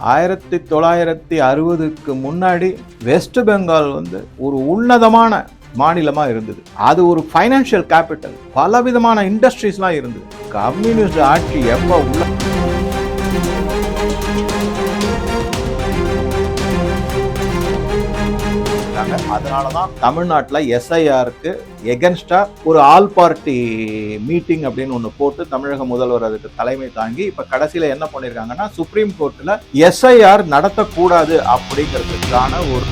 ஆயிரத்தி தொள்ளாயிரத்தி அறுபதுக்கு முன்னாடி வெஸ்ட் பெங்கால் வந்து ஒரு உன்னதமான மாநிலமாக இருந்தது. அது ஒரு ஃபைனான்சியல் கேபிட்டல் பலவிதமான இண்டஸ்ட்ரீஸ்லாம் இருந்தது. கம்யூனிஸ்ட் ஆட்சி எவ்வளோ உள்ள அதனால தான் தமிழ்நாட்டில் எஸ்ஐஆருக்கு எகென்ஸ்டாக ஒரு ஆல் பார்ட்டி மீட்டிங் அப்படின்னு ஒன்று போட்டு தமிழக முதல்வர் அதுக்கு தலைமை தாங்கி இப்போ கடைசியில் என்ன பண்ணியிருக்காங்கன்னா சுப்ரீம் கோர்ட்டில் எஸ்ஐஆர் நடத்தக்கூடாது அப்படிங்கிறதுக்கான ஒரு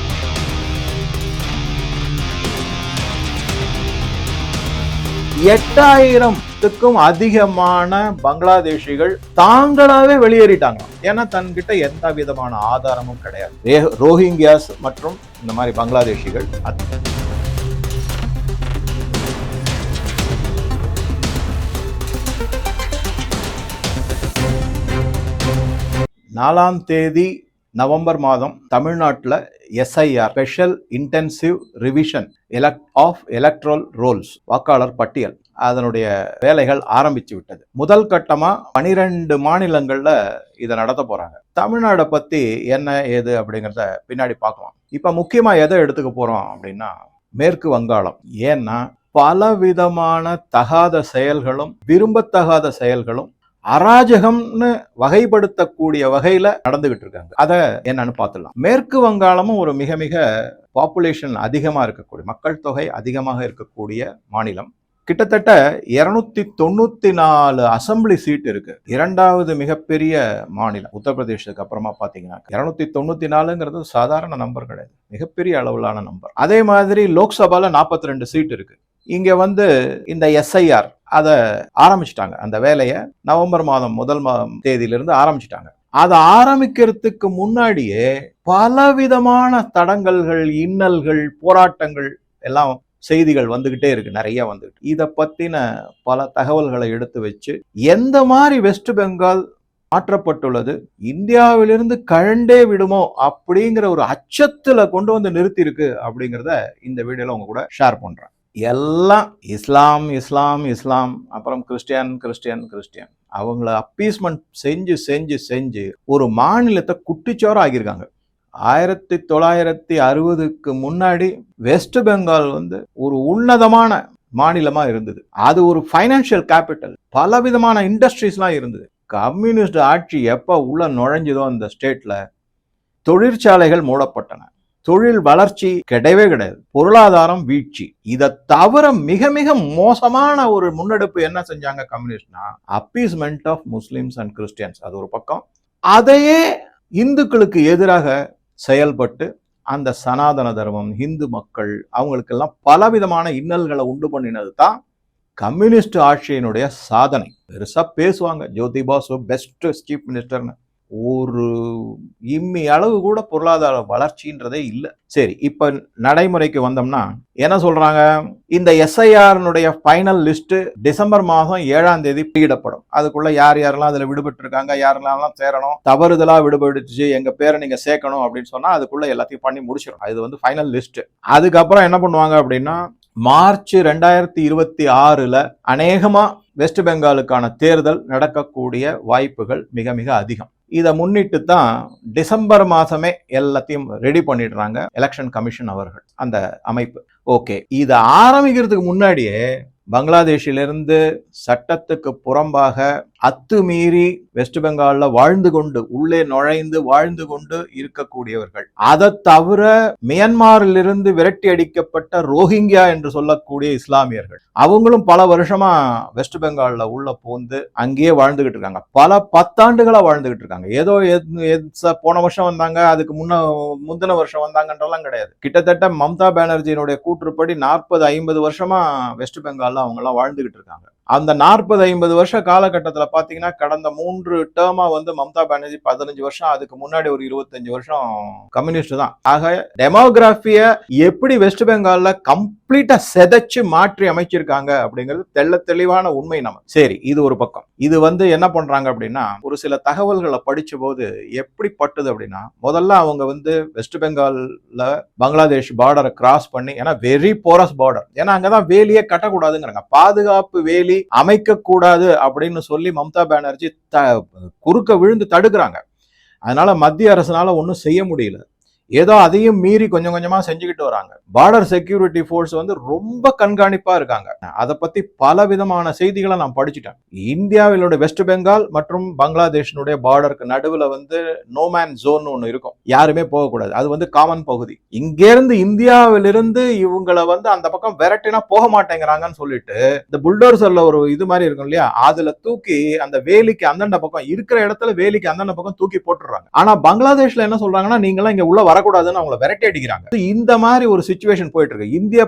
எட்டாயிரத்துக்கும் அதிகமான பங்களாதேஷிகள் தாங்களாவே வெளியேறிட்டாங்க. ஏன்னா தன்கிட்ட எந்த விதமான ஆதாரமும் கிடையாது. ரோஹிங்கியாஸ் மற்றும் இந்த மாதிரி பங்களாதேஷிகள் நாலாம் தேதி நவம்பர் மாதம் தமிழ்நாட்டில் SIR special intensive revision elect of electoral rolls வாக்காளர் பட்டியல். அதனுடைய வேலைகள் ஆரம்பிச்சு விட்டது. முதல் கட்டமா பனிரெண்டு மாநிலங்கள்ல இதை நடத்த போறாங்க. தமிழ்நாடை பத்தி என்ன ஏது அப்படிங்கிறத பின்னாடி பார்க்கலாம். இப்ப முக்கியமா எதை எடுத்துக்க போறோம் அப்படின்னா மேற்கு வங்காளம். ஏன்னா பலவிதமான தகாத செயல்களும் விரும்பத்தகாத செயல்களும் அராஜகம்னு வகைப்படுத்தக்கூடிய வகையில நடந்துகிட்டு இருக்காங்க அதை என்னன்னு பார்த்துடலாம். மேற்கு வங்காளமும் ஒரு மிக மிக பாப்புலேஷன் அதிகமாக இருக்கக்கூடிய மக்கள் தொகை அதிகமாக இருக்கக்கூடிய மாநிலம். கிட்டத்தட்ட இருநூத்தி தொண்ணூத்தி நாலு அசம்பிளி சீட் இருக்கு. இரண்டாவது மிகப்பெரிய மாநிலம் உத்தரப்பிரதேசத்துக்கு அப்புறமா பாத்தீங்கன்னா இருநூத்தி தொண்ணூத்தி நாலுங்கிறது சாதாரண நம்பர் கிடையாது. மிகப்பெரிய அளவிலான நம்பர் அதே மாதிரி லோக்சபால 42 ரெண்டு சீட் இருக்கு. இங்க வந்து இந்த எஸ்ஐஆர் அதை ஆரம்பிச்சிட்டாங்க. அந்த வேலையை நவம்பர் மாதம் முதல் மாதம் தேதியிலிருந்து ஆரம்பிச்சிட்டாங்க. அதை ஆரம்பிக்கிறதுக்கு முன்னாடியே பலவிதமான தடங்கல்கள் இன்னல்கள் போராட்டங்கள் எல்லாம் செய்திகள் வந்துகிட்டே இருக்கு. நிறைய வந்துகிட்டு. இதை பத்தின பல தகவல்களை எடுத்து வச்சு எந்த மாதிரி வெஸ்ட் பெங்கால் மாற்றப்பட்டுள்ளது இந்தியாவிலிருந்து கழண்டே விடுமோ அப்படிங்கிற ஒரு அச்சத்தில் கொண்டு வந்து நிறுத்தியிருக்கு அப்படிங்கிறத இந்த வீடியோவில் உங்க கூட ஷேர் பண்ணுறேன் எல்லாம் இஸ்லாம் இஸ்லாம் இஸ்லாம் அப்புறம் கிறிஸ்டியன் கிறிஸ்டியன் கிறிஸ்டியன். அவங்கள அப்பீஸ்மெண்ட் செஞ்சு செஞ்சு செஞ்சு ஒரு மாநிலத்தை குட்டிச்சோரம் ஆகியிருக்காங்க ஆயிரத்தி தொள்ளாயிரத்தி அறுபதுக்கு முன்னாடி வெஸ்ட் பெங்கால் வந்து ஒரு உன்னதமான மாநிலமாக இருந்தது. அது ஒரு ஃபைனான்சியல் கேபிட்டல் பலவிதமான இண்டஸ்ட்ரீஸ்லாம் இருந்தது. கம்யூனிஸ்ட் ஆட்சி எப்போ உள்ள நுழைஞ்சதோ அந்த ஸ்டேட்டில் தொழிற்சாலைகள் மூடப்பட்டன. தொழில் வளர்ச்சி கிடையவே கிடையாது. பொருளாதாரம் வீழ்ச்சி. இதை தவிர மிக மிக மோசமான ஒரு முன்னெடுப்பு என்ன செஞ்சாங்க கம்யூனிஸ்ட்னா appeasement of Muslims and Christians அது ஒரு பக்கம். அதையே இந்துக்களுக்கு எதிராக செயல்பட்டு அந்த சனாதன தர்மம் இந்து மக்கள் அவங்களுக்கெல்லாம் பலவிதமான இன்னல்களை உண்டு பண்ணினது தான் கம்யூனிஸ்ட் ஆட்சியினுடைய சாதனை. பெருசாக பேசுவாங்க. ஜோதிபாசு பெஸ்ட் சீஃப் மினிஸ்டர்னு ஒரு இம்மி அளவு கூட பொருளாதார வளர்ச்சின்றதே இல்லை. சரி இப்போ நடைமுறைக்கு வந்தோம்னா என்ன சொல்றாங்க? இந்த எஸ்ஐஆர்னுடைய ஃபைனல் லிஸ்ட் டிசம்பர் மாதம் ஏழாம் தேதி வெளியிடப்படும் அதுக்குள்ள யார் யாரெல்லாம் அதில் விடுபட்டு இருக்காங்க யாரெல்லாம் சேரணும் தவறுதலா விடுபட்டுச்சு எங்க பேரை நீங்க சேர்க்கணும் அப்படின்னு சொன்னா அதுக்குள்ள எல்லாத்தையும் பண்ணி முடிச்சிடும். இது வந்து ஃபைனல் லிஸ்ட் அதுக்கப்புறம் என்ன பண்ணுவாங்க அப்படின்னா மார்ச் ரெண்டாயிரத்தி இருபத்தி ஆறுல அநேகமா வெஸ்ட் பெங்காலுக்கான தேர்தல் நடக்கக்கூடிய வாய்ப்புகள் மிக மிக அதிகம். இதை முன்னிட்டு தான் டிசம்பர் மாதமே எல்லாத்தையும் ரெடி பண்ணிடுறாங்க எலெக்ஷன் கமிஷன் அவர்கள் அந்த அமைப்பு. ஓகே இதை ஆரம்பிக்கிறதுக்கு முன்னாடியே பங்களாதேஷிலிருந்து சட்டத்துக்கு புறம்பாக அத்துமீறி வெஸ்ட் பெங்கால்ல வாழ்ந்து கொண்டு உள்ளே நுழைந்து வாழ்ந்து கொண்டு இருக்கக்கூடியவர்கள். அதை தவிர மியன்மாரிலிருந்து விரட்டி அடிக்கப்பட்ட ரோஹிங்கியா என்று சொல்லக்கூடிய இஸ்லாமியர்கள். அவங்களும் பல வருஷமா வெஸ்ட் பெங்கால்ல உள்ள போந்து அங்கேயே வாழ்ந்துகிட்டு இருக்காங்க. பல பத்தாண்டுகளா வாழ்ந்துகிட்டு இருக்காங்க. ஏதோ எத்- எத்- போன வருஷம் வந்தாங்க அதுக்கு முன்ன முந்தின வருஷம் வந்தாங்கன்றலாம் கிடையாது. கிட்டத்தட்ட மம்தா பானர்ஜியினுடைய கூற்றுப்படி நாற்பது ஐம்பது வருஷமா வெஸ்ட் பெங்கால்ல அவங்க எல்லாம் வாழ்ந்துகிட்டு இருக்காங்க. அந்த நாற்பது ஐம்பது வருஷ காலகட்டத்தில் பார்த்தீங்கன்னா கடந்த மூன்று டேர்மா வந்து மம்தா பானர்ஜி பதினஞ்சு வருஷம் அதுக்கு முன்னாடி ஒரு இருபத்தஞ்சு வருஷம் கம்யூனிஸ்ட் தான். ஆக டெமோகிராஃபிய எப்படி வெஸ்ட் பெங்கால்ல கம்ப்ளீட்டா செதைச்சு மாற்றி அமைச்சிருக்காங்க அப்படிங்கிறது தெள்ள தெளிவான உண்மை நம்ம. சரி இது ஒரு பக்கம். இது வந்து என்ன பண்றாங்க அப்படின்னா ஒரு சில தகவல்களை படிச்ச போது எப்படி பட்டுது அப்படின்னா முதல்ல அவங்க வந்து வெஸ்ட் பெங்கால்ல பங்களாதேஷ் பார்டரை கிராஸ் பண்ணி ஏன்னா வெரி போரஸ் பார்டர் ஏன்னா அங்கதான் வேலியே கட்டக்கூடாதுங்கிறாங்க. பாதுகாப்பு வேலி அமைக்க கூடாது அப்படின்னு சொல்லி மம்தா பானர்ஜி த குறுக்க விழுந்து தடுக்கிறாங்க. அதனால மத்திய அரசுனால ஒன்றும் செய்ய முடியல. ஏதோ அதையும் மீறி கொஞ்சம் கொஞ்சமா செஞ்சுக்கிட்டு வராங்க. பார்டர் செக்யூரிட்டி ஃபோர்ஸ் வந்து ரொம்ப கண்காணிப்பா இருக்காங்க. அதை பத்தி பல விதமான செய்திகளை நான் படிச்சுட்டேன். இந்தியாவிலோட வெஸ்ட் பெங்கால் மற்றும் பங்களாதேஷனுடைய பார்டருக்கு நடுவில் வந்து நோமேன் ஜோன் ஒன்று இருக்கும். யாருமே போகக்கூடாது. அது வந்து காமன் பகுதி. இங்கேருந்து இந்தியாவிலிருந்து இவங்களை வந்து அந்த பக்கம் விரட்டினா போக மாட்டேங்கிறாங்கன்னு சொல்லிட்டு இந்த புல்டோசர்ல ஒரு இது மாதிரி இருக்கும் இல்லையா? அதுல தூக்கி அந்த வேலிக்கு அந்தண்ட பக்கம் இருக்கிற இடத்துல வேலிக்கு அந்தண்ட பக்கம் தூக்கி போட்டுறாங்க ஆனா பங்களாதேஷ்ல என்ன சொல்றாங்கன்னா நீங்களாம் இங்க உள்ள வர வரக்கூடாதுன்னு அவங்கள விரட்டி அடிக்கிறாங்க. இந்த மாதிரி ஒரு சுச்சுவேஷன் போயிட்டு இருக்கு. இந்திய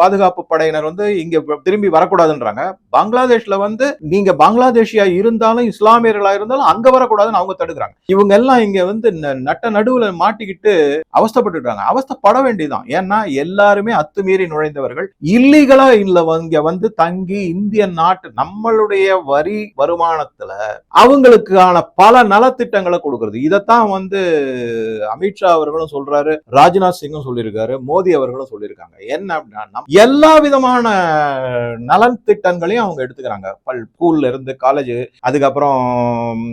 பாதுகாப்பு படையினர் வந்து இங்க திரும்பி வரக்கூடாதுன்றாங்க. பங்களாதேஷ்ல வந்து நீங்க பங்களாதேஷியா இருந்தாலும் இஸ்லாமியர்களா இருந்தாலும் அங்க வரக்கூடாதுன்னு அவங்க தடுக்கிறாங்க. இவங்க எல்லாம் இங்க வந்து நட்ட நடுவுல மாட்டிக்கிட்டு அவஸ்தைப்பட்டு இருக்காங்க அவஸ்தைப்பட வேண்டியதுதான். ஏன்னா எல்லாருமே அத்துமீறி நுழைந்தவர்கள். இல்லீகலா இல்ல இங்க வந்து தங்கி இந்திய நாட்டு நம்மளுடைய வரி வருமானத்துல அவங்களுக்கான பல நலத்திட்டங்களை கொடுக்கறது. இதைத்தான் வந்து அமித்ஷா அவர்களும் சொல்றாரு ராஜ்நாத் சிங்கும் சொல்லியிருக்காரு மோடி அவர்களும் சொல்லியிருக்காங்க. என்ன அப்படின்னா எல்லா விதமான நலன் திட்டங்களையும் அவங்க எடுத்துக்கிறாங்க. பல் ஸ்கூல்ல இருந்து காலேஜ் அதுக்கப்புறம்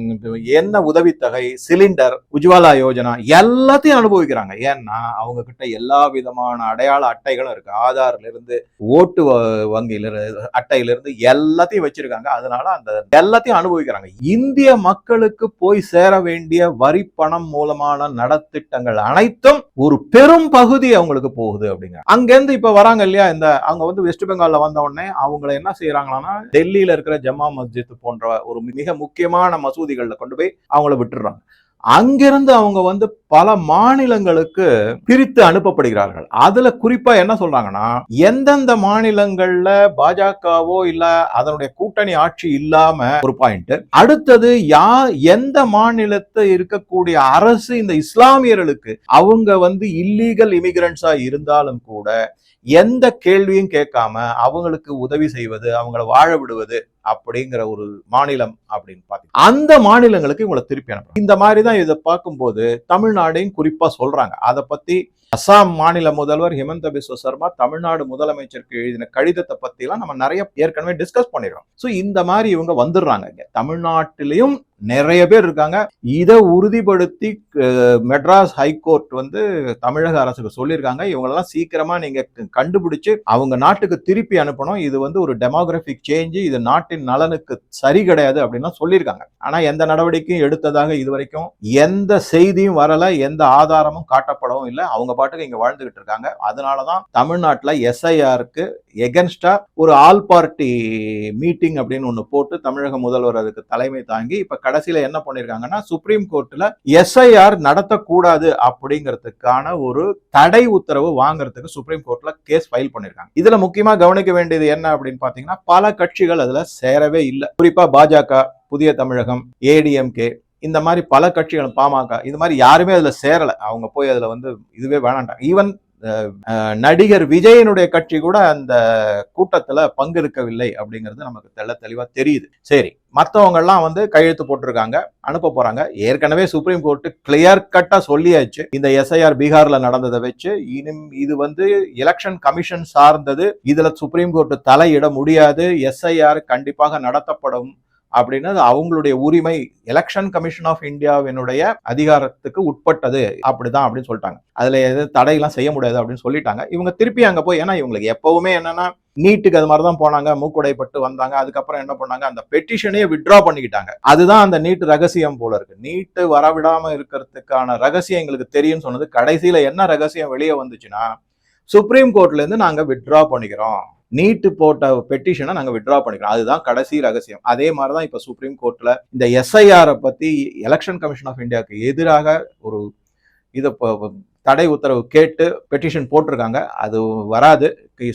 என்ன உதவித்தொகை சிலிண்டர் உஜ்வாலா யோஜனா எல்லாத்தையும் அனுபவிக்கிறாங்க. ஏன்னா அவங்க கிட்ட எல்லா விதமான அடையாள அட்டைகளும் இருக்கு. ஆதார்ல இருந்து ஓட்டு வ- வங்கியில இருந்து அட்டையில இருந்து எல்லாத்தையும் வச்சிருக்காங்க. அதனால அந்த எல்லாத்தையும் அனுபவிக்கிறாங்க. இந்திய மக்களுக்கு போய் சேர வேண்டிய வரி பணம் மூலமான நலத்திட்டங்கள் அனைத்தும் ஒரு பெரும் பகுதி அவங்களுக்கு போகுது அப்படிங்க. அங்கேருந்து இப்ப வராங்க இல்லையா இந்த அவங்க வந்து வெஸ்ட் பெங்கால்ல வந்த உடனே அவங்கள என்ன செய்யறாங்களான்னா டெல்லியில இருக்கிற ஜம்மா மஸ்ஜித் போன்ற ஒரு மிக முக்கியமான மசூதிகள்ல கொண்டு போய் அவங்கள விட்டுடுறாங்க அங்கிருந்து அவங்க வந்து பல மாநிலங்களுக்கு பிரித்து அனுப்பப்படுகிறார்கள். அதுல குறிப்பா என்ன சொல்றாங்கன்னா எந்தெந்த மாநிலங்கள்ல பாஜகவோ இல்ல அதனுடைய கூட்டணி ஆட்சி இல்லாம ஒரு பாயிண்ட் அடுத்தது யா எந்த மாநிலத்தை இருக்கக்கூடிய அரசு இந்த இஸ்லாமியர்களுக்கு அவங்க வந்து இல்லீகல் இமிகிரண்ட்ஸா இருந்தாலும் கூட எந்த கேள்வியும் கேட்காம அவங்களுக்கு உதவி செய்வது அவங்கள வாழ விடுவது அப்படிங்கிற ஒரு மாநிலம் அப்படின்னு பாத்தீங்க அந்த மாநிலங்களுக்கு இவங்களை திருப்பி அனுப்புறாங்க. இந்த மாதிரி தான் இதை பார்க்கும்போது தமிழ்நாடையும் குறிப்பா சொல்றாங்க. அதை பத்தி அசாம் மாநில முதல்வர் ஹிமந்த பிஸ்வ சர்மா தமிழ்நாடு முதலமைச்சருக்கு எழுதின கடிதத்தை பத்தி எல்லாம் நம்ம நிறைய ஏற்கனவே டிஸ்கஸ் பண்ணிடுறோம் சோ இந்த மாதிரி இவங்க வந்துடுறாங்க இங்க. தமிழ்நாட்டிலையும் நிறைய பேர் இருக்காங்க. இதை உறுதிப்படுத்தி மெட்ராஸ் ஹைகோர்ட் வந்து தமிழக அரசுக்கு சொல்லியிருக்காங்க. இவங்களெல்லாம் சீக்கிரமா நீங்க கண்டுபிடிச்சு அவங்க நாட்டுக்கு திருப்பி அனுப்பணும். இது வந்து ஒரு டெமோகிராபிக் சேஞ்சு இது நாட்டின் நலனுக்கு சரி கிடையாது அப்படின்னு சொல்லியிருக்காங்க. ஆனா எந்த நடவடிக்கையும் எடுத்ததாக இதுவரைக்கும் எந்த செய்தியும் வரல எந்த ஆதாரமும் காட்டப்படவும் இல்லை. அவங்க பாட்டுக்கு இங்க வாழ்ந்துகிட்டு இருக்காங்க. அதனாலதான் தமிழ்நாட்டில் எஸ்ஐஆருக்கு எகென்ஸ்டா ஒரு ஆல் பார்ட்டி மீட்டிங் அப்படின்னு ஒன்று போட்டு தமிழக முதல்வர் அதுக்கு தலைமை தாங்கி இப்ப கடைசியில என்ன பண்ணிருக்காங்கன்னா சுப்ரீம் கோர்ட்ல எஸ்ஐஆர் நடத்தக்கூடாது அப்படிங்கிறதுக்கான ஒரு தடை உத்தரவு வாங்குறதுக்கு சுப்ரீம் கோர்ட்ல கேஸ் ஃபைல் பண்ணிருக்காங்க. இதுல முக்கியமா கவனிக்க வேண்டியது என்ன அப்படின்னு பாத்தீங்கன்னா பல கட்சிகள் அதுல சேரவே இல்லை. குறிப்பா பாஜக புதிய தமிழகம் ஏடிஎம்கே இந்த மாதிரி பல கட்சிகள் பாமக இது மாதிரி யாருமே அதில் சேரலை. அவங்க போய் அதில் வந்து இதுவே வேணாண்டாங்க ஈவன் நடிகர் விஜயனுடைய கட்சி கூட அந்த கூட்டத்துல பங்கெடுக்கவில்லை அப்படிங்கிறது நமக்கு தெள்ள தெளிவா தெரியுது. சரி மற்றவங்க எல்லாம் வந்து கையெழுத்து போட்டிருக்காங்க அனுப்ப போறாங்க. ஏற்கனவே சுப்ரீம் கோர்ட் கிளியர் கட்டா சொல்லியாச்சு. இந்த எஸ்ஐஆர் பீகார்ல நடந்ததை வச்சு இனிம் இது வந்து எலெக்ஷன் கமிஷன் சார்ந்தது. இதுல சுப்ரீம் கோர்ட் தலையிட முடியாது. எஸ்ஐஆர் கண்டிப்பாக நடத்தப்படும். அப்படின்னு அது அவங்களுடைய உரிமை எலெக்ஷன் கமிஷன் ஆஃப் இந்தியாவினுடைய அதிகாரத்துக்கு உட்பட்டது. அப்படிதான் அப்படின்னு சொல்லிட்டாங்க. அதுல எது தடையெல்லாம் செய்ய முடியாது அப்படின்னு சொல்லிட்டாங்க. இவங்க திருப்பி அங்க போய் ஏன்னா இவங்களுக்கு எப்பவுமே என்னன்னா நீட்டுக்கு அது மாதிரி தான் போனாங்க மூக்குடைப்பட்டு வந்தாங்க அதுக்கப்புறம் என்ன பண்ணாங்க அந்த பெட்டிஷனையே விட்ரா பண்ணிக்கிட்டாங்க. அதுதான் அந்த நீட் ரகசியம் போல இருக்கு. நீட்டு வரவிடாம இருக்கிறதுக்கான ரகசியம் எங்களுக்கு தெரியும்னு சொன்னது கடைசியில என்ன ரகசியம் வெளியே வந்துச்சுன்னா சுப்ரீம் கோர்ட்ல இருந்து நாங்க வித்ட்ரா பண்ணிக்கிறோம். நீட்டு போட்ட பெட்டிஷனை நாங்கள் வித்ட்ரா பண்ணிக்கிறோம். அதுதான் கடைசி ரகசியம். அதே மாதிரி தான் இப்போ சுப்ரீம் கோர்ட்டில் இந்த எஸ்ஐஆரை பற்றி எலெக்ஷன் கமிஷன் ஆஃப் இந்தியாவுக்கு எதிராக ஒரு இதை தடை உத்தரவு கேட்டு பெட்டிஷன் போட்டிருக்காங்க. அது வராது.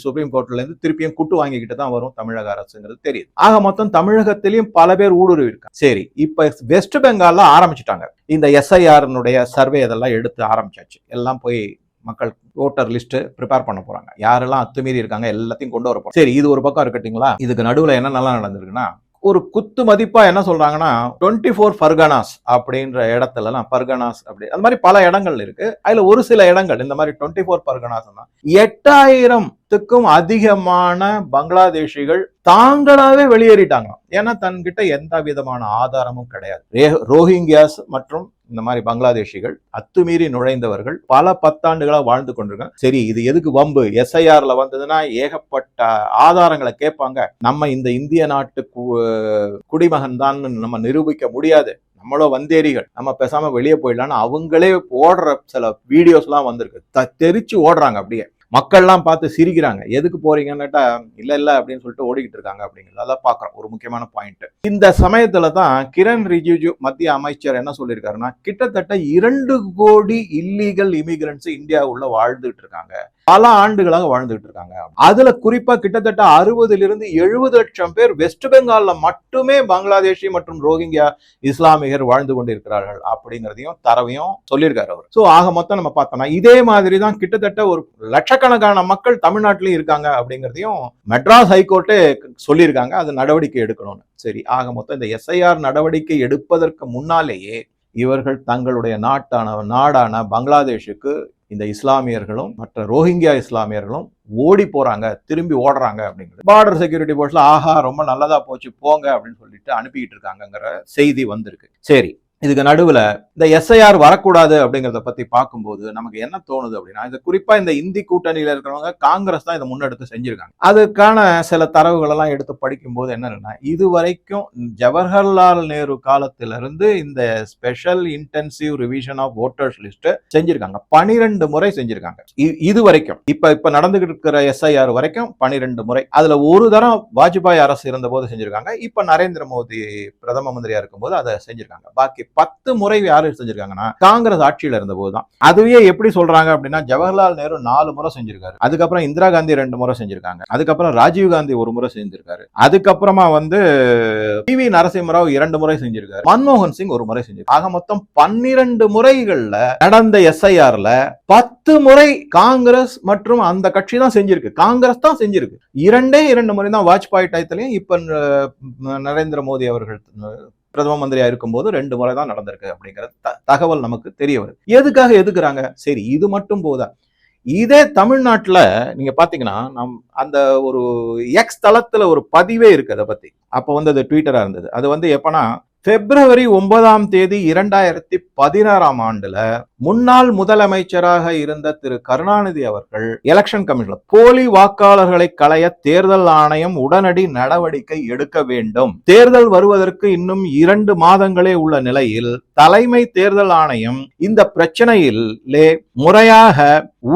சுப்ரீம் கோர்ட்லேருந்து திருப்பியும் குட்டு வாங்கிக்கிட்டு தான் வரும் தமிழக அரசுங்கிறது தெரியுது. ஆக மொத்தம் தமிழகத்திலையும் பல பேர் ஊடுருவி இருக்காங்க சரி இப்போ வெஸ்ட் பெங்காலில் ஆரம்பிச்சிட்டாங்க. இந்த எஸ்ஐஆர்னுடைய சர்வே இதெல்லாம் எடுத்து ஆரம்பிச்சாச்சு. எல்லாம் போய் மக்கள் ஓட்டர் லிஸ்ட் ப்ரிப்பேர் பண்ண போறாங்க. யாரெல்லாம் அத்துமீறி இருக்காங்க எல்லாத்தையும் கொண்டு வர சரி இது ஒரு பக்கம் இருக்கட்டுங்களா? இதுக்கு நடுவில் என்ன நல்லா நடந்திருக்குன்னா ஒரு குத்து மதிப்பா என்ன சொல்றாங்கன்னா டுவெண்ட்டி ஃபோர் ஃபர்கனாஸ் அப்படின்ற இடத்துலலாம் பர்கனாஸ் அப்படி அந்த மாதிரி பல இடங்கள் இருக்கு. அதுல ஒரு சில இடங்கள் இந்த மாதிரி டுவெண்ட்டி ஃபோர் பர்கனாஸ் தான் எட்டாயிரத்துக்கும் அதிகமான பங்களாதேஷிகள் தாங்களாவே வெளியேறிட்டாங்க ஏன்னா தன்கிட்ட எந்த விதமான ஆதாரமும் கிடையாது. ரோஹிங்கியாஸ் மற்றும் இந்த மாதிரி பங்களாதேஷிகள் அத்துமீறி நுழைந்தவர்கள் பல பத்தாண்டுகளா வாழ்ந்து கொண்டிருக்காங்க. சரி இது எதுக்கு வம்பு? எஸ்ஐஆர்ல வந்ததுன்னா ஏகப்பட்ட ஆதாரங்களை கேட்பாங்க. நம்ம இந்த இந்திய நாட்டு கு- குடிமகன் தான் நம்ம நிரூபிக்க முடியாது. நம்மளோ வந்தேரிகள். நம்ம பேசாம வெளியே போயிடலாம்னு அவங்களே ஓடுற சில வீடியோஸ்லாம் வந்திருக்கு. த- தெரிச்சு ஓடுறாங்க அப்படியே. மக்கள்லாம் பார்த்து சிரிக்கிறாங்க. எதுக்கு போறீங்கன்னுட்டா இல்லை இல்லை அப்படின்னு சொல்லிட்டு ஓடிக்கிட்டு இருக்காங்க அப்படிங்கிறது அதான் பார்க்குறோம். ஒரு முக்கியமான பாயிண்ட் இந்த சமயத்தில் தான் கிரண் ரிஜிஜு மத்திய அமைச்சர் என்ன சொல்லியிருக்காருன்னா கிட்டத்தட்ட இரண்டு கோடி இல்லீகல் இமிகிரண்ட்ஸ் இந்தியாவுள்ள வாழ்ந்துட்டு இருக்காங்க. பல ஆண்டுகளாக வாழ்ந்துகிட்டு இருக்காங்க. அதுல குறிப்பா கிட்டத்தட்ட அறுபதுல இருந்து எழுபது லட்சம் பேர் வெஸ்ட் பெங்கால்ல மட்டுமே பங்களாதேஷி மற்றும் ரோஹிங்கியா இஸ்லாமியர் வாழ்ந்து கொண்டிருக்கிறார்கள் அப்படிங்கிறதையும் தரவையும் சொல்லியிருக்காரு அவர். சோ ஆக மொத்தம் நம்ம பார்த்தோம்னா இதே மாதிரி தான் கிட்டத்தட்ட ஒரு லட்சக்கணக்கான மக்கள் தமிழ்நாட்டிலையும் இருக்காங்க அப்படிங்கிறதையும் மெட்ராஸ் ஹைகோர்ட்டே சொல்லியிருக்காங்க. அது நடவடிக்கை எடுக்கணும்னு. சரி ஆக மொத்தம் இந்த எஸ்ஐஆர் நடவடிக்கை எடுப்பதற்கு முன்னாலேயே இவர்கள் தங்களுடைய நாட்டான நாடான பங்களாதேஷுக்கு இந்த இஸ்லாமியர்களும் மற்ற ரோஹிங்கியா இஸ்லாமியர்களும் ஓடி போறாங்க திரும்பி ஓடுறாங்க அப்படிங்கிறது. பார்டர் செக்யூரிட்டி போர்ட்ஸ்ல ஆஹா ரொம்ப நல்லதா போச்சு போங்க அப்படின்னு சொல்லிட்டு அனுப்பிக்கிட்டு இருக்காங்கங்கிற செய்தி வந்திருக்கு. சரி இதுக்கு நடுவில் இந்த எஸ்ஐஆர் வரக்கூடாது அப்படிங்கிறத பற்றி பார்க்கும்போது நமக்கு என்ன தோணுது அப்படின்னா இது குறிப்பாக இந்த இந்தி கூட்டணியில் இருக்கிறவங்க காங்கிரஸ் தான் இதை முன்னெடுத்து செஞ்சுருக்காங்க. அதுக்கான சில தரவுகளெல்லாம் எடுத்து படிக்கும்போது என்னன்னா இது வரைக்கும் ஜவஹர்லால் நேரு காலத்திலிருந்து இந்த special intensive revision of voters list செஞ்சுருக்காங்க. பனிரெண்டு முறை செஞ்சுருக்காங்க. இ- இது வரைக்கும் இப்போ இப்போ நடந்துகிட்டு இருக்கிற எஸ்ஐஆர் வரைக்கும் பனிரெண்டு முறை. அதில் ஒரு தரம் வாஜ்பாய் அரசு இருந்தபோது செஞ்சுருக்காங்க. இப்போ நரேந்திர மோடி பிரதம மந்திரியாக இருக்கும்போது அதை செஞ்சுருக்காங்க. பாக்கி பத்து முறை யாரு செஞ்சிருக்காங்கன்னா காங்கிரஸ் ஆட்சியில இருந்த போதுதான் அதுவே எப்படி சொல்றாங்க அப்படின்னா ஜவஹர்லால் நேரு நாலு முறை செஞ்சிருக்காரு. அதுக்கப்புறம் இந்திரா காந்தி ரெண்டு முறை செஞ்சிருக்காங்க. அதுக்கப்புறம் ராஜீவ் காந்தி ஒரு முறை செஞ்சிருக்காரு. அதுக்கப்புறமா வந்து பி வி நரசிம்மராவ் இரண்டு முறை செஞ்சிருக்காரு. மன்மோகன் சிங் ஒரு முறை செஞ்சிருக்காரு. ஆக மொத்தம் பன்னிரண்டு முறைகள்ல நடந்த எஸ்ஐஆர்ல பத்து முறை காங்கிரஸ் மற்றும் அந்த கட்சி தான் செஞ்சிருக்கு. காங்கிரஸ் தான் செஞ்சிருக்கு. இரண்டே இரண்டு முறை தான் வாஜ்பாய் டயத்திலையும் இப்ப நரேந்திர மோடி அவர்கள் பிரதம மந்திரியா இருக்கும்போது ரெண்டு முறை தான் நடந்திருக்கு அப்படிங்கிற த- தகவல் நமக்கு தெரிய வருது. எதுக்காக எதுக்குறாங்க? சரி இது மட்டும் போதா இதே தமிழ்நாட்டில் நீங்க பாத்தீங்கன்னா நம் அந்த ஒரு எக்ஸ் தளத்துல ஒரு பதிவே இருக்கு அதை பத்தி. அப்போ வந்து அது ட்விட்டராக இருந்தது. அது வந்து எப்பனா பிப்ரவரி ஒன்பதாம் தேதி இரண்டாயிரத்தி பதினாறாம் ஆண்டுல முன்னாள் முதலமைச்சராக இருந்த திரு கருணாநிதி அவர்கள் எலெக்ஷன் கமிஷன் போலி வாக்காளர்களை களைய தேர்தல் ஆணையம் உடனடி நடவடிக்கை எடுக்க வேண்டும். தேர்தல் வருவதற்கு இன்னும் இரண்டு மாதங்களே உள்ள நிலையில் தலைமை தேர்தல் ஆணையம் இந்த பிரச்சனையிலே முறையாக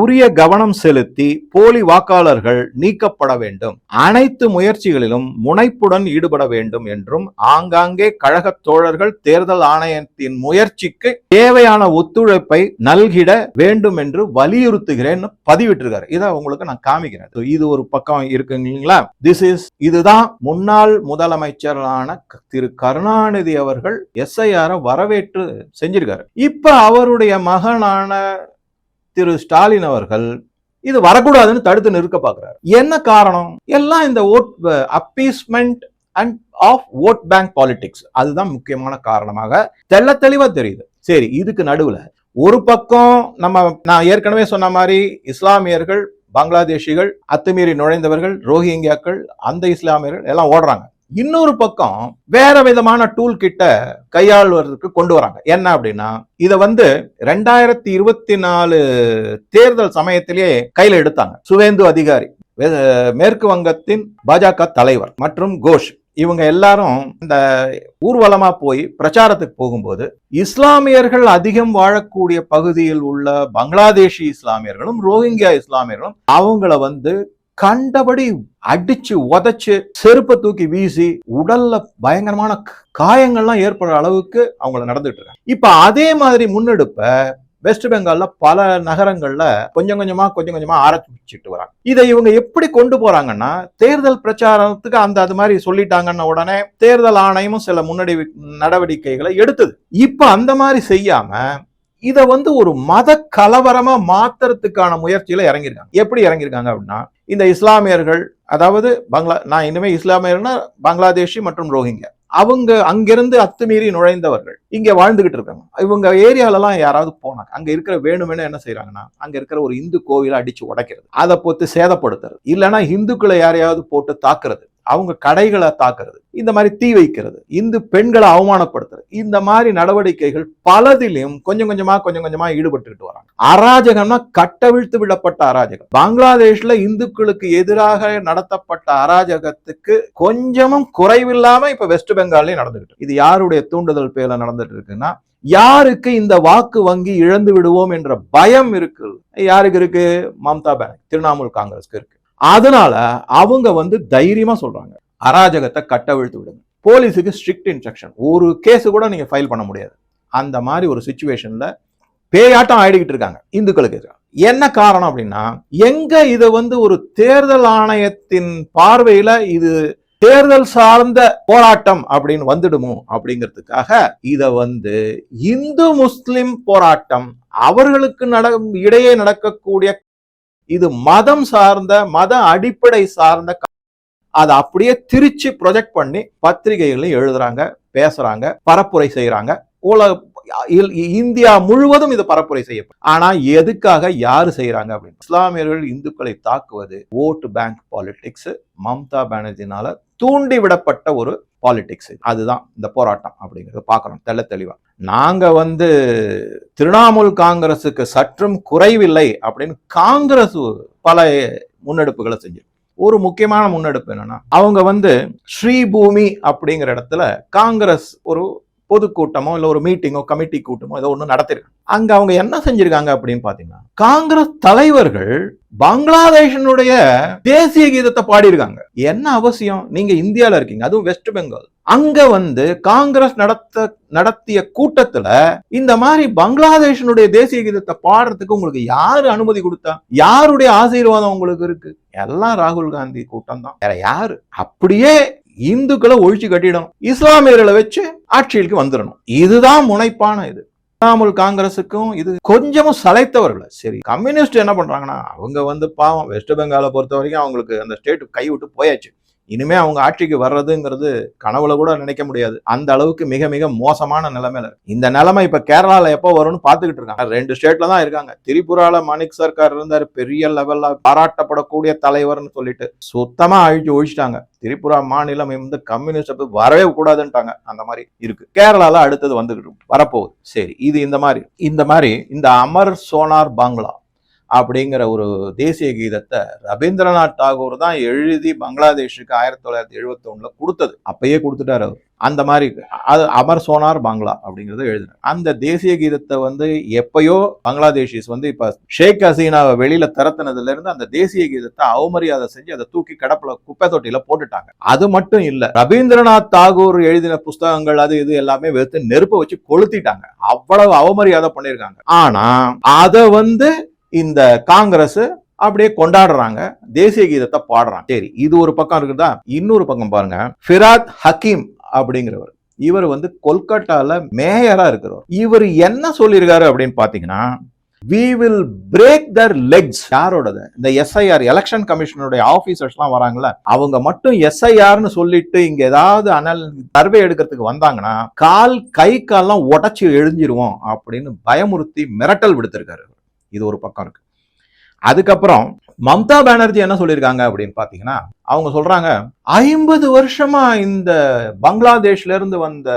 உரிய கவனம் செலுத்தி போலி வாக்காளர்கள் நீக்கப்பட வேண்டும். அனைத்து முயற்சிகளிலும் முனைப்புடன் ஈடுபட வேண்டும் என்றும் ஆங்காங்கே கழக தோழர்கள் தேர்தல் ஆணையத்தின் முயற்சிக்கு தேவையான ஒத்துழைப்பை நல்கிட வேண்டும் என்று வலியுறுத்துகிறேன்னு பதிவிட்டிருக்காரு. இதை உங்களுக்கு நான் காமிக்கிறேன். இது ஒரு பக்கம் இருக்குங்களா? திஸ் இஸ் இதுதான் முன்னாள் முதலமைச்சரான திரு கருணாநிதி அவர்கள் எஸ்ஐஆர வரவேற்று செஞ்சிருக்காரு. இப்ப அவருடைய மகனான திரு ஸ்டாலின் அவர்கள் இது வரக்கூடாதுன்னு தடுத்து நிறுத்த பாக்குறாரு. என்ன காரணம்? எல்லாம் இந்த vote appeasement and of vote bank politics அதுதான் முக்கியமான காரணமாக தெள்ள தெளிவா தெரியுது. சரி இதுக்கு நடுவுல ஒரு பக்கம் நம்ம நான் ஏற்கனவே சொன்ன மாதிரி இஸ்லாமியர்கள் பங்களாதேஷிகள் அத்துமீறி நுழைந்தவர்கள் ரோஹிங்கியாக்கள் அந்த இஸ்லாமியர்கள் எல்லாம் ஓடுறாங்க. இன்னொரு பக்கம் வேற விதமான டூல் கிட்ட கையாளுவதற்கு கொண்டு வராங்க. என்ன அப்படின்னா இதை வந்து ரெண்டாயிரத்தி இருபத்தி நாலு தேர்தல் சமயத்திலேயே கையில எடுத்தாங்க. சுவேந்து அதிகாரி மேற்கு வங்கத்தின் பாஜக தலைவர் மற்றும் கோஷ். இவங்க எல்லாரும் இந்த ஊர்வலமா போய் பிரச்சாரத்துக்கு போகும்போது இஸ்லாமியர்கள் அதிகம் வாழக்கூடிய பகுதியில் உள்ள பங்களாதேஷி இஸ்லாமியர்களும் ரோஹிங்கியா இஸ்லாமியர்களும் அவங்கள வந்து கண்டபடி அடிச்சு உதச்சு செருப்பை தூக்கி வீசி உடல்ல பயங்கரமான காயங்கள்லாம் ஏற்படுற அளவுக்கு அவங்கள நடந்துட்டு இருக்காங்க. இப்ப அதே மாதிரி முன்னெடுப்ப வெஸ்ட் பெங்கால்ல பல நகரங்கள்ல கொஞ்சம் கொஞ்சமா கொஞ்சம் கொஞ்சமா ஆரம்பிச்சுட்டு வராங்க. இதை இவங்க எப்படி கொண்டு போறாங்கன்னா தேர்தல் பிரச்சாரத்துக்கு அந்த அது மாதிரி சொல்லிட்டாங்கன்ன உடனே தேர்தல் ஆணையமும் சில முன்னடி நடவடிக்கைகளை எடுத்தது. இப்ப அந்த மாதிரி செய்யாம இத வந்து ஒரு மத கலவரமா மாத்துறதுக்கான முயற்சியில இறங்கியிருக்காங்க. எப்படி இறங்கியிருக்காங்க அப்படின்னா இந்த இஸ்லாமியர்கள் அதாவது பங்களா நான் இனிமே இஸ்லாமியர்னா பங்களாதேஷி மற்றும் ரோஹிங்கியா. அவங்க அங்கிருந்து அத்துமீறி நுழைந்தவர்கள். இங்க வாழ்ந்துகிட்டு இருக்காங்க. இவங்க ஏரியாலலாம் யாராவது போனாங்க. அங்க இருக்கிற வேணுமென்னு என்ன செய்யறாங்கன்னா அங்க இருக்கிற ஒரு இந்து கோவிலை அடிச்சு உடைக்கிறது. அதை பொத்து சேதப்படுத்துறது. இல்லைன்னா இந்துக்களை யாரையாவது போட்டு தாக்குறது. அவங்க கடைகளை தாக்குறது இந்த மாதிரி தீ வைக்கிறது இந்து பெண்களை அவமானப்படுத்துறது இந்த மாதிரி நடவடிக்கைகள் பலதிலும் கொஞ்சம் கொஞ்சமா கொஞ்சம் கொஞ்சமா ஈடுபட்டுக்கிட்டு வராங்க. அராஜகம்னா கட்டவிழ்த்து விடப்பட்ட அராஜகம். பங்களாதேஷ்ல இந்துக்களுக்கு எதிராக நடத்தப்பட்ட அராஜகத்துக்கு கொஞ்சமும் குறைவில்லாம இப்ப வெஸ்ட் பெங்கால்லயும் நடந்துகிட்டு இது யாருடைய தூண்டுதல் பேர்ல நடந்துட்டு இருக்குன்னா யாருக்கு இந்த வாக்கு வங்கி இழந்து விடுவோம் என்ற பயம் இருக்கு? யாருக்கு இருக்கு? மம்தா பானர்ஜி திரிணாமுல் காங்கிரஸ்க்கு இருக்கு. அதனால அவங்க வந்து தைரியமா சொல்றாங்க. அராஜகத்தை கட்டவிழ்த்து விடுங்க. போலீஸுக்கு ஸ்ட்ரிக்ட் இன்ஸ்ட்ரக்ஷன் ஒரு கேஸ் கூட நீங்க ஃபைல் பண்ண முடியாது. அந்த மாதிரி ஒரு சுச்சுவேஷன்ல பேயாட்டம் ஆடிக்கிட்டு இருக்காங்க. இந்துக்களுக்கு என்ன காரணம் அப்படின்னா எங்க இதை வந்து ஒரு தேர்தல் ஆணையத்தின் பார்வையில இது தேர்தல் சார்ந்த போராட்டம் அப்படின்னு வந்துடுமோ அப்படிங்கிறதுக்காக இதை வந்து இந்து முஸ்லிம் போராட்டம் அவர்களுக்கு நட இடையே நடக்கக்கூடிய இது மதம் சார்ந்த மத அடிப்படை சார்ந்த அதை அப்படியே திரிச்சு ப்ரொஜெக்ட் பண்ணி பத்திரிகைகளையும் எழுதுறாங்க பேசுறாங்க பரப்புரை செய்யறாங்க உலக இந்தியா முழுவதும் இது பரப்புரை செய்யப்படும் ஆனா எதுக்காக யாரு செய்யறாங்க அப்படின்னு. இஸ்லாமியர்கள் இந்துக்களை தாக்குவது ஓட்டு பேங்க் பாலிடிக்ஸ் மம்தா பானர்ஜினால தூண்டி விடப்பட்ட ஒரு பாலிடிக்ஸ். அதுதான் இந்த போராட்டம் அப்படிங்கிறத பார்க்கணும் தெள்ள தெளிவா. நாங்க வந்து திரிணாமுல் காங்கிரசுக்கு சற்றும் குறைவில்லை அப்படின்னு காங்கிரஸ் பல முன்னெடுப்புகளை செஞ்சிருக்கு. ஒரு முக்கியமான முன்னெடுப்பு என்னன்னா அவங்க வந்து ஸ்ரீபூமி அப்படிங்கிற இடத்துல காங்கிரஸ் ஒரு பொதுக்கூட்டமோ இல்ல ஒரு மீட்டிங்கோ கமிட்டி கூட்டமோ ஏதோ ஒண்ணு நடத்திருக்காங்க. அங்க அவங்க என்ன செஞ்சிருக்காங்க அப்படின்னு பார்த்தீங்கன்னா காங்கிரஸ் தலைவர்கள் பங்களாதேஷனுடைய தேசிய கீதத்தை பாடியிருக்காங்க. என்ன அவசியம்? நீங்க இந்தியால இருக்கீங்க அதுவும் வெஸ்ட் பெங்கால் அங்க வந்து காங்கிரஸ் நடத்த நடத்திய கூட்டத்துல இந்த மாதிரி பங்களாதேஷனுடைய தேசிய கீதத்தை பாடுறதுக்கு உங்களுக்கு யாரு அனுமதி கொடுத்தா? யாருடைய ஆசீர்வாதம் உங்களுக்கு இருக்கு? எல்லாம் ராகுல் காந்தி கூட்டம் தான். வேற யாரு? அப்படியே இந்துக்களை ஒழிச்சு கட்டிடணும் இஸ்லாமியர்களை வச்சு ஆட்சிக்கு வந்துடணும் இதுதான் முனைப்பான இது. திரிணாமுல் காங்கிரஸுக்கும் இது கொஞ்சமும் சளைத்தவர்கள். சரி கம்யூனிஸ்ட் என்ன பண்றாங்கன்னா அவங்க வந்து பாவம் வெஸ்ட் பெங்காலை பொறுத்த வரைக்கும் அவங்களுக்கு அந்த ஸ்டேட் கைவிட்டு போயாச்சு. இனிமே அவங்க ஆட்சிக்கு வர்றதுங்கிறது கனவுல கூட நினைக்க முடியாது. அந்த அளவுக்கு மிக மிக மோசமான நிலைமையில இருக்கு. இந்த நிலைமை இப்ப கேரளால எப்போ வரும்னு பாத்துக்கிட்டு இருக்காங்க. ரெண்டு ஸ்டேட்ல தான் இருக்காங்க. திரிபுரால மணிக் சர்க்கார் இருந்தாரு. பெரிய லெவல்ல பாராட்டப்படக்கூடிய தலைவர்னு சொல்லிட்டு சுத்தமா அழிச்சு ஒழிச்சிட்டாங்க. திரிபுரா மாநிலம் வந்து கம்யூனிஸ்ட் வரவே கூடாதுன்ட்டாங்க. அந்த மாதிரி இருக்கு. கேரளால அடுத்தது வந்துகிட்டு வரப்போகுது. சரி இது இந்த மாதிரி. இந்த மாதிரி இந்த அமர் சோனார் பாங்களா அப்படிங்கிற ஒரு தேசிய கீதத்தை ரவீந்திரநாத் தாகூர் தான் எழுதி பங்களாதேஷுக்கு ஆயிரத்தி தொள்ளாயிரத்தி எழுபத்தி ஒண்ணுல கொடுத்தது. அப்பயே கொடுத்துட்டாரு அவர். அந்த மாதிரி அது அமர் சோனார் பாங்லா அப்படிங்கறத எழுதினார். அந்த தேசிய கீதத்தை வந்து எப்பயோ பங்களாதேஷிஸ் வந்து இப்ப ஷேக் ஹசீனாவை வெளியில திறத்தினதுல இருந்து அந்த தேசிய கீதத்தை அவமரியாதை செஞ்சு அதை தூக்கி கடப்புல குப்பை தொட்டியில போட்டுட்டாங்க. அது மட்டும் இல்ல ரவீந்திரநாத் தாகூர் எழுதின புஸ்தகங்கள் அது இது எல்லாமே வெறுத்து நெருப்பை வச்சு கொளுத்திட்டாங்க. அவ்வளவு அவமரியாதை பண்ணிருக்காங்க ஆனா அதை வந்து இந்த காங்கிரஸ் அப்படியே கொண்டாடுறாங்க. தேசிய கீதத்தை பாடுறாங்க. சரி இது ஒரு பக்கம் இருக்குதா? இன்னொரு பக்கம் பாருங்க. ஃபிராத் ஹக்கீம் அப்படிங்கிறவர். இவர் வந்து கொல்கட்டால மேயரா இருக்கிறவர். இவர் என்ன சொல்லியிருக்காரு அப்படின்னு பாத்தீங்கன்னா we will break their legs யாரோடது? இந்த எஸ்ஐஆர் எலெக்ஷன் கமிஷனுடைய ஆஃபீஸர்ஸ்லாம் வராங்கல்ல அவங்க மட்டும் எஸ்ஐஆர்னு சொல்லிட்டு இங்க ஏதாவது அனல் சர்வே எடுக்கிறதுக்கு வந்தாங்கன்னா கால் கை கால்லாம் உடச்சி எழுஞ்சிருவோம் அப்படின்னு பயமுறுத்தி மிரட்டல் விடுத்திருக்காரு இது ஒரு பக்கம் இருக்கு. அதுக்கப்புறம் மம்தா பானர்ஜி என்ன சொல்லியிருக்காங்க அப்படின்னு பாத்தீங்கன்னா அவங்க சொல்றாங்க ஐம்பது வருஷமா இந்த பங்களாதேஷ்ல இருந்து வந்த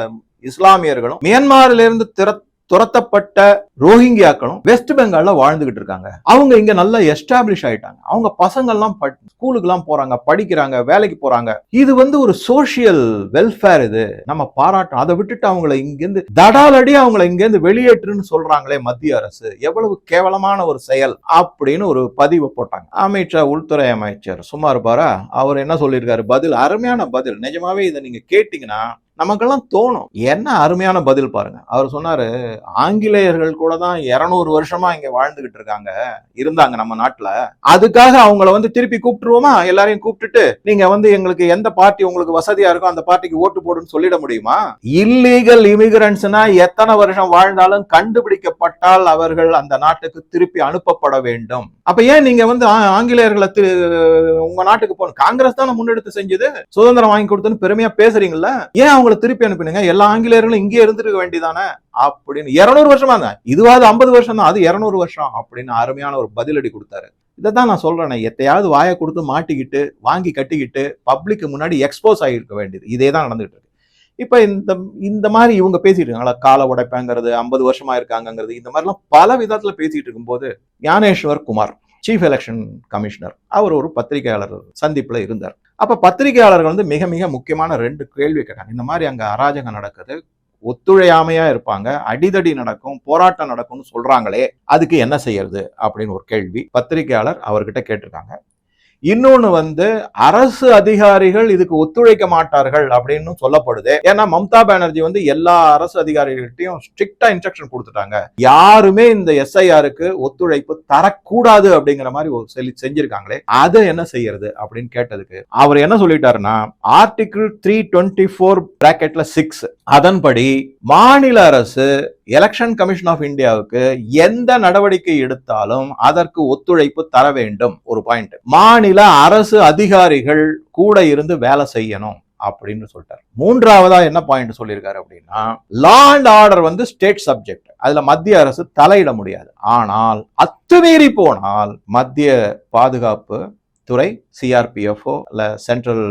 இஸ்லாமியர்களும் மியான்மாரிலிருந்து திற துரத்தப்பட்ட ரோஹிங்கியாக்களும் வெஸ்ட் பெங்கால்ல வாழ்ந்துகிட்டு இருக்காங்க. அவங்க இங்க நல்லா எஸ்டாப்ளிஷ் ஆயிட்டாங்க. அவங்க பசங்கள்லாம் ஸ்கூலுக்கு எல்லாம் போறாங்க படிக்கிறாங்க வேலைக்கு போறாங்க. இது வந்து ஒரு சோசியல் வெல்ஃபேர் இது. நம்ம பாராட்டும் அதை விட்டுட்டு அவங்கள இங்கிருந்து தடாலடி அவங்கள இங்கிருந்து வெளியேற்றுன்னு சொல்றாங்களே மத்திய அரசு. எவ்வளவு கேவலமான ஒரு செயல் அப்படின்னு ஒரு பதிவு போட்டாங்க. அமித்ஷா உள்துறை அமைச்சர் சும்மா இருப்பாரா அவர் என்ன சொல்லியிருக்காரு? பதில் அருமையான பதில். நிஜமாவே இதை நீங்க கேட்டீங்கன்னா நமக்கெல்லாம் தோணும். என்ன அருமையான பதில் பாருங்க. அவர் சொன்னாரு ஆங்கிலேயர்கள் கூட தான் இருநூறு வருஷமா இங்க வாழ்ந்துகிட்டு இருக்காங்க இருந்தாங்க நம்ம நாட்டுல. அதுக்காக அவங்கள வந்து திருப்பி கூப்பிட்டுருவோமா? எல்லாரையும் கூப்பிட்டுட்டு நீங்க வந்து எங்களுக்கு எந்த பார்ட்டி உங்களுக்கு வசதியா இருக்கோ அந்த பார்ட்டிக்கு ஓட்டு போடுன்னு சொல்லிட முடியுமா? இல்லீகல் இமிகிரன்ஸ்னா எத்தனை வருஷம் வாழ்ந்தாலும் கண்டுபிடிக்கப்பட்டால் அவர்கள் அந்த நாட்டுக்கு திருப்பி அனுப்பப்பட வேண்டும். அப்ப ஏன் நீங்க வந்து ஆ- ஆங்கிலேயர்களை உங்க நாட்டுக்கு போகணும்? காங்கிரஸ் தானே முன்னெடுத்து செஞ்சது? சுதந்திரம் வாங்கி கொடுத்துன்னு பெருமையா பேசுறீங்கல்ல? ஏன் அவங்க அவங்கள திருப்பி அனுப்பினுங்க. எல்லா ஆங்கிலேயர்களும் இங்கே இருந்திருக்க வேண்டியதானே? அப்படின்னு இருநூறு வருஷமா தான் இதுவாது ஐம்பது வருஷம் தான் அது இருநூறு வருஷம் அப்படின்னு அருமையான ஒரு பதிலடி கொடுத்தாரு. இதை தான் நான் சொல்றேன். எத்தையாவது வாயை கொடுத்து மாட்டிக்கிட்டு வாங்கி கட்டிக்கிட்டு பப்ளிக்கு முன்னாடி எக்ஸ்போஸ் ஆகியிருக்க வேண்டியது. இதே தான் நடந்துகிட்டு இருக்கு. இப்ப இந்த இந்த மாதிரி இவங்க பேசிட்டு இருக்காங்களா? காலை உடைப்பேங்கிறது ஐம்பது வருஷமா இருக்காங்கிறது இந்த மாதிரிலாம் பல விதத்துல பேசிட்டு இருக்கும்போது Gyaneshwar Kumar. Chief election commissioner அவர் ஒரு பத்திரிகையாளர் சந்திப்பில் இருந்தார். அப்போ பத்திரிகையாளர்கள் வந்து மிக மிக முக்கியமான ரெண்டு கேள்வி கேட்டாங்க இந்த மாதிரி அங்கே அராஜகம் நடக்குது. ஒத்துழையாமையாக இருப்பாங்க. அடிதடி நடக்கும். போராட்டம் நடக்கும்னு சொல்கிறாங்களே அதுக்கு என்ன செய்யறது? அப்படின்னு ஒரு கேள்வி பத்திரிகையாளர் அவர்கிட்ட கேட்டிருக்காங்க. இன்னொன்னு வந்து அரசு அதிகாரிகள் இதுக்கு ஒத்துழைக்க மாட்டார்கள் அப்படின்னு சொல்லப்படுது. ஏன்னா மம்தா பானர்ஜி வந்து எல்லா அரசு அதிகாரிகள்ட்டையும் ஸ்ட்ரிக்டா இன்ஸ்ட்ரக்ஷன் கொடுத்துட்டாங்க. யாருமே இந்த எஸ்ஐஆருக்கு ஒத்துழைப்பு தரக்கூடாது அப்படிங்கிற மாதிரி ஒரு சொல்லி செஞ்சிருக்காங்களே அதை என்ன செய்யறது அப்படின்னு கேட்டதுக்கு அவர் என்ன சொல்லிட்டாருன்னா ஆர்டிகிள் த்ரீ டுவெண்ட்டி ஃபோர் பிராக்கெட்ல சிக்ஸ் அதன்படி மாநில அரசு எலெக்ஷன் கமிஷன் ஆஃப் இந்தியாவுக்கு எந்த நடவடிக்கை எடுத்தாலும் அதற்கு ஒத்துழைப்பு தர வேண்டும் ஒரு பாயிண்ட் மாநில அரசு அதிகாரிகள் கூட இருந்து வேலை செய்யணும் அப்படின்னு சொல்லிட்டார். மூன்றாவதா என்ன பாயிண்ட் சொல்லியிருக்காரு அப்படின்னா லா அண்ட் ஆர்டர் வந்து ஸ்டேட் சப்ஜெக்ட் அதுல மத்திய அரசு தலையிட முடியாது. ஆனால் அத்துமீறி போனால் மத்திய பாதுகாப்பு துறை சிஆர்பிஎஃப்ஓ இல்ல சென்ட்ரல்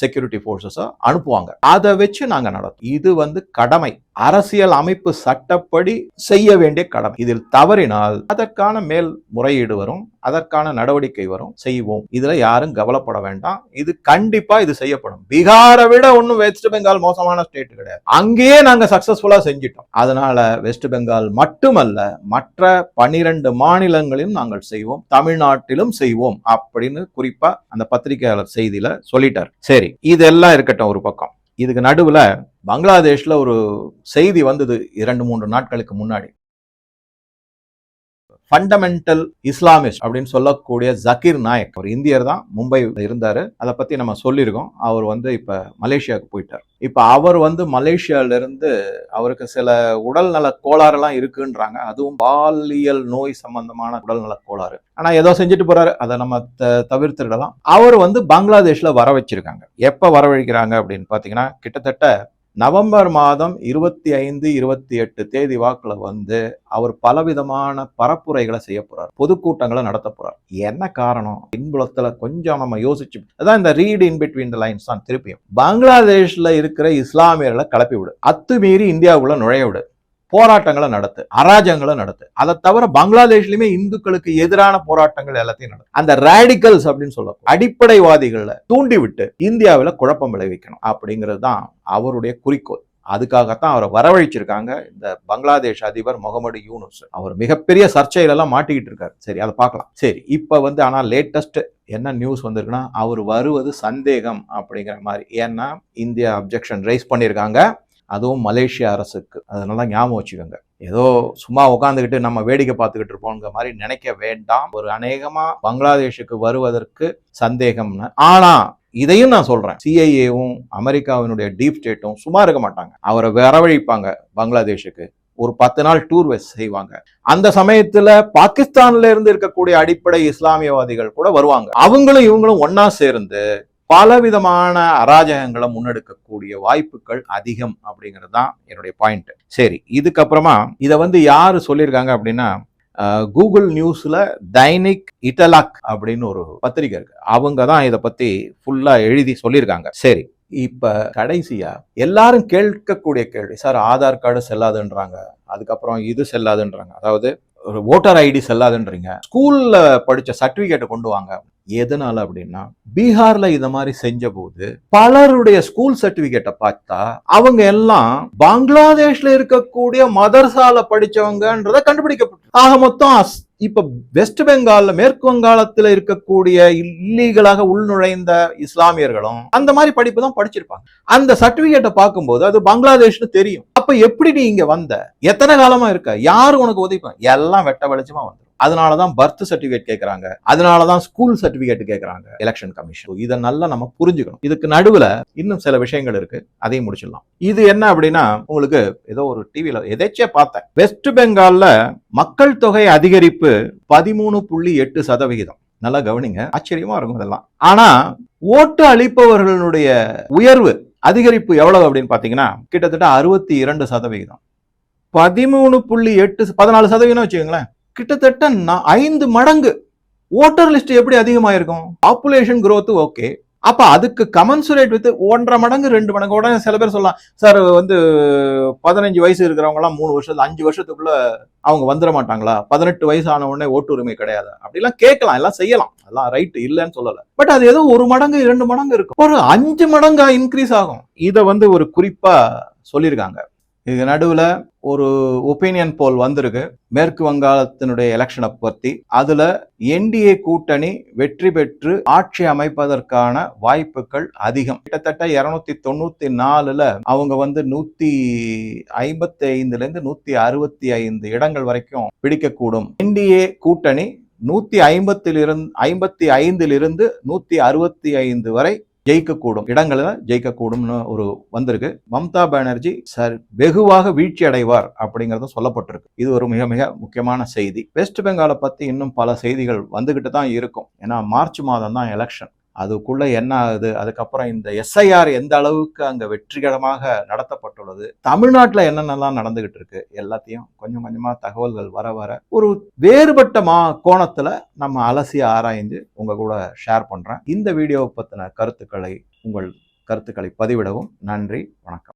செக்யூரிட்டி ஃபோர்ஸஸோ அனுப்புவாங்க. அதை வச்சு நாங்க நடத்தும் இது வந்து கடமை. அரசியல் அமைப்பு சட்டப்படி செய்ய வேண்டிய கடமை. இதில் தவறினால் அதற்கான மேல் முறையீடு வரும். அதற்கான நடவடிக்கை வரும். செய்வோம். இதுல யாரும் கவலைப்பட வேண்டாம். இது கண்டிப்பா இது செய்யப்படும். பீகாரை விட ஒன்றும் வெஸ்ட் பெங்கால் மோசமான ஸ்டேட் கிடையாது. அங்கேயே நாங்க சக்சஸ்ஃபுல்லா செஞ்சிட்டோம். அதனால வெஸ்ட் பெங்கால் மட்டுமல்ல மற்ற பனிரெண்டு மாநிலங்களிலும் நாங்கள் செய்வோம். தமிழ்நாட்டிலும் செய்வோம். அப்படின்னு குறிப்பா அந்த பத்திரிகையாளர் செய்தியில சொல்லிட்டார். சரி. இதெல்லாம் இருக்கட்டும் ஒரு பக்கம். இதுக்கு நடுவுல பங்களாதேஷ்ல ஒரு செய்தி வந்தது இரண்டு மூன்று நாட்களுக்கு முன்னாடி. ஃபண்டமெண்டல் இஸ்லாமிஸ்ட் அப்படின்னு சொல்லக்கூடிய ஜக்கீர் நாயக் ஒரு இந்தியர் தான் மும்பையில் இருந்தாரு. அதை பத்தி நம்ம சொல்லியிருக்கோம். அவர் வந்து இப்ப மலேசியாவுக்கு போயிட்டார். இப்ப அவர் வந்து மலேசியால இருந்து அவருக்கு சில உடல்நல கோளாறுலாம் இருக்குன்றாங்க. அதுவும் பாலியல் நோய் சம்பந்தமான உடல்நல கோளாறு. ஆனா ஏதோ செஞ்சுட்டு போறாரு. அதை நம்ம த- தவிர்த்திடலாம். அவர் வந்து பங்களாதேஷ்ல வர வச்சிருக்காங்க. எப்ப வரவழைக்கிறாங்க அப்படின்னு பாத்தீங்கன்னா கிட்டத்தட்ட நவம்பர் மாதம் இருபத்தி ஐந்து இருபத்தி எட்டு தேதி வாக்கில் வந்து அவர் பலவிதமான பரப்புரைகளை செய்ய போறார். பொதுக்கூட்டங்களை நடத்த போறார். என்ன காரணம்? பின்புலத்தில் கொஞ்சம் நம்ம யோசிச்சு அதான் இந்த read in between the lines தான் திருப்பியும். பங்களாதேஷில் இருக்கிற இஸ்லாமியர்களை கிளப்பி விடு. அத்துமீறி இந்தியாவுக்குள்ள நுழைய விடு. போராட்டங்களை நடத்து அராஜகங்களை நடத்து. அதை தவிர பங்களாதேஷ்லயுமே இந்துக்களுக்கு எதிரான போராட்டங்கள் எல்லாத்தையும் நடத்து. அந்த ரேடிக்கல்ஸ் அப்படின்னு சொல்ல அடிப்படைவாதிகளை தூண்டிவிட்டு இந்தியாவில் குழப்பம் விளைவிக்கணும் அப்படிங்கிறது தான் அவருடைய குறிக்கோள். அதுக்காகத்தான் அவரை வரவழைச்சிருக்காங்க இந்த பங்களாதேஷ் அதிபர் முகமது யூனுஸ். அவர் மிகப்பெரிய சர்ச்சையிலெல்லாம் மாட்டிக்கிட்டு இருக்காரு. சரி அதை பார்க்கலாம். சரி இப்போ வந்து ஆனால் லேட்டஸ்ட் என்ன நியூஸ் வந்திருக்குன்னா அவர் வருவது சந்தேகம் அப்படிங்கிற மாதிரி. ஏன்னா இந்தியா அப்ஜெக்ஷன் ரைஸ் பண்ணியிருக்காங்க. அதுவும் மலேசிய அரசுக்கு. அதனால ஞாபகம் வச்சுக்கோங்க. ஏதோ சும்மா உட்காந்துக்கிட்டு நம்ம வேடிக்கை பார்த்துக்கிட்டு இருப்போங்கிற மாதிரி நினைக்க வேண்டாம். ஒரு அநேகமா பங்களாதேஷுக்கு வருவதற்கு சந்தேகம்னு. ஆனா இதையும் நான் சொல்றேன். சிஐஏவும் அமெரிக்காவினுடைய டீப் ஸ்டேட்டும் சும்மா இருக்க மாட்டாங்க. அவரை வரவழைப்பாங்க பங்களாதேஷுக்கு. ஒரு பத்து நாள் டூர் செய்வாங்க. அந்த சமயத்துல பாகிஸ்தான்ல இருந்து இருக்கக்கூடிய அடிப்படை இஸ்லாமியவாதிகள் கூட வருவாங்க. அவங்களும் இவங்களும் ஒன்னா சேர்ந்து பலவிதமான அராஜகங்களை முன்னெடுக்கக்கூடிய வாய்ப்புகள் அதிகம் அப்படிங்கிறது தான் என்னுடைய பாயிண்ட் சரி இதுக்கப்புறமா இதை வந்து யார் சொல்லியிருக்காங்க அப்படின்னா கூகுள் நியூஸில் தைனிக் இட்டலாக் அப்படின்னு ஒரு பத்திரிகை இருக்கு. அவங்க தான் இதை பற்றி ஃபுல்லாக எழுதி சொல்லியிருக்காங்க. சரி இப்போ கடைசியாக எல்லாரும் கேட்கக்கூடிய கேள்வி சார் ஆதார் கார்டு செல்லாதுன்றாங்க அதுக்கப்புறம் இது செல்லாதுன்றாங்க அதாவது ஒரு ஓட்டர் ஐடி செல்லாதுன்றீங்க ஸ்கூலில் படித்த சர்டிஃபிகேட்டை கொண்டு வாங்க எதனால அப்படின்னா பீகார்ல இத மாதிரி செஞ்ச போது பலருடைய ஸ்கூல் சர்டிபிகேட்டை பார்த்தா அவங்க எல்லாம் பங்களாதேஷ்ல இருக்கக்கூடிய மதர்சால படிச்சவங்கன்றத கண்டுபிடிக்கப்பட்டு. ஆக மொத்தம் அஸ்- இப்ப வெஸ்ட் பெங்கால்ல மேற்கு வங்காளத்துல இருக்கக்கூடிய இல்லீகலாக உள்நுழைந்த இஸ்லாமியர்களும் அந்த மாதிரி படிப்பு தான் படிச்சிருப்பாங்க. அந்த சர்டிபிகேட்டை பார்க்கும்போது அது பங்களாதேஷ்னு தெரியும். அப்ப எப்படி நீ இங்க வந்த? எத்தனை காலமா இருக்க? யாரு உனக்கு உதவி எல்லாம் வெட்ட வெளிச்சமா அதனால அதனாலதான் பர்த் சர்டிபிகேட் அதனால அதனாலதான் ஸ்கூல் சர்டிபிகேட் கேட்கறாங்க எலெக்ஷன் கமிஷன் இதை நல்லா நம்ம புரிஞ்சுக்கணும். இதுக்கு நடுவுல இன்னும் சில விஷயங்கள் இருக்கு. அதையும் முடிச்சிடலாம். இது என்ன அப்படின்னா உங்களுக்கு ஏதோ ஒரு டிவியில் எதேச்சே பார்த்தேன். வெஸ்ட் பெங்கால்ல மக்கள் தொகை அதிகரிப்பு பதிமூணு புள்ளி எட்டு சதவிகிதம். நல்லா கவனிங்க. ஆச்சரியமா இருக்கும் இதெல்லாம். ஆனா ஓட்டு அளிப்பவர்களுடைய உயர்வு அதிகரிப்பு எவ்வளவு அப்படின்னு பாத்தீங்கன்னா கிட்டத்தட்ட அறுபத்தி இரண்டு சதவிகிதம். பதிமூணு புள்ளி எட்டு பதினாலு சதவீதம் வச்சுக்கோங்களேன். கிட்டத்தட்ட ஐந்து மடங்கு ஓட்டர் லிஸ்ட் எப்படி அதிகமாயிருக்கும்? பாப்புலேஷன் க்ரோத் ஓகே அப்ப அதுக்கு கமன்சுரேட் வித் ஒன்றரை மடங்கு ரெண்டு மடங்கு உடனே சில பேர் சொல்லலாம் சார் வந்து பதினஞ்சு வயசு இருக்கிறவங்க எல்லாம் மூணு வருஷத்துல அஞ்சு வருஷத்துக்குள்ள அவங்க வந்துட மாட்டாங்களா? பதினெட்டு வயசு ஆன உடனே ஓட்டு உரிமை கிடையாது. அப்படிலாம் கேட்கலாம் எல்லாம் செய்யலாம். எல்லாம் ரைட் இல்லைன்னு சொல்லல. பட் அது ஏதோ ஒரு மடங்கு இரண்டு மடங்கு இருக்கும். ஒரு அஞ்சு மடங்கா இன்க்ரீஸ் ஆகும். இதை வந்து ஒரு குறிப்பா சொல்லியிருக்காங்க. இது நடுவில் ஒரு ஒப்பீனியன் போல் வந்திருக்கு. மேற்கு வங்காளத்தினுடைய எலெக்ஷனை பற்றி அதில் என்டிஏ கூட்டணி வெற்றி பெற்று ஆட்சி அமைப்பதற்கான வாய்ப்புகள் அதிகம். கிட்டத்தட்ட இருநூத்தி தொண்ணூத்தி நாலுல அவங்க வந்து நூத்தி ஐம்பத்தி ஐந்துல இருந்து நூத்தி அறுபத்தி ஐந்து இடங்கள் வரைக்கும் பிடிக்கக்கூடும். என்டிஏ கூட்டணி நூத்தி ஐம்பத்திலிருந்து ஐம்பத்தி ஐந்திலிருந்து நூத்தி அறுபத்தி ஐந்து வரை ஜெயிக்கக்கூடும். இடங்களில் ஜெயிக்கக்கூடும்னு ஒரு வந்திருக்கு. மம்தா பானர்ஜி சார் வெகுவாக வீழ்ச்சி அடைவார் அப்படிங்கிறத சொல்லப்பட்டிருக்கு. இது ஒரு மிக மிக முக்கியமான செய்தி. வெஸ்ட் பெங்காலை பற்றி இன்னும் பல செய்திகள் வந்துக்கிட்டு தான் இருக்கும். ஏன்னா மார்ச் மாதம் தான் எலெக்ஷன் அதுக்குள்ளே என்ன ஆகுது அதுக்கப்புறம் இந்த எஸ்ஐஆர் எந்த அளவுக்கு அங்கே வெற்றிகரமாக நடத்தப்பட்டுள்ளது? தமிழ்நாட்டில் என்னென்னலாம் நடந்துகிட்டு இருக்கு? எல்லாத்தையும் கொஞ்சம் கொஞ்சமாக தகவல்கள் வர வர ஒரு வேறுபட்ட மா கோணத்தில் நம்ம அலசி ஆராய்ந்து உங்கள் கூட ஷேர் பண்ணுறேன் இந்த வீடியோவை பற்றின கருத்துக்களை உங்கள் கருத்துக்களை பதிவிடவும் நன்றி வணக்கம்.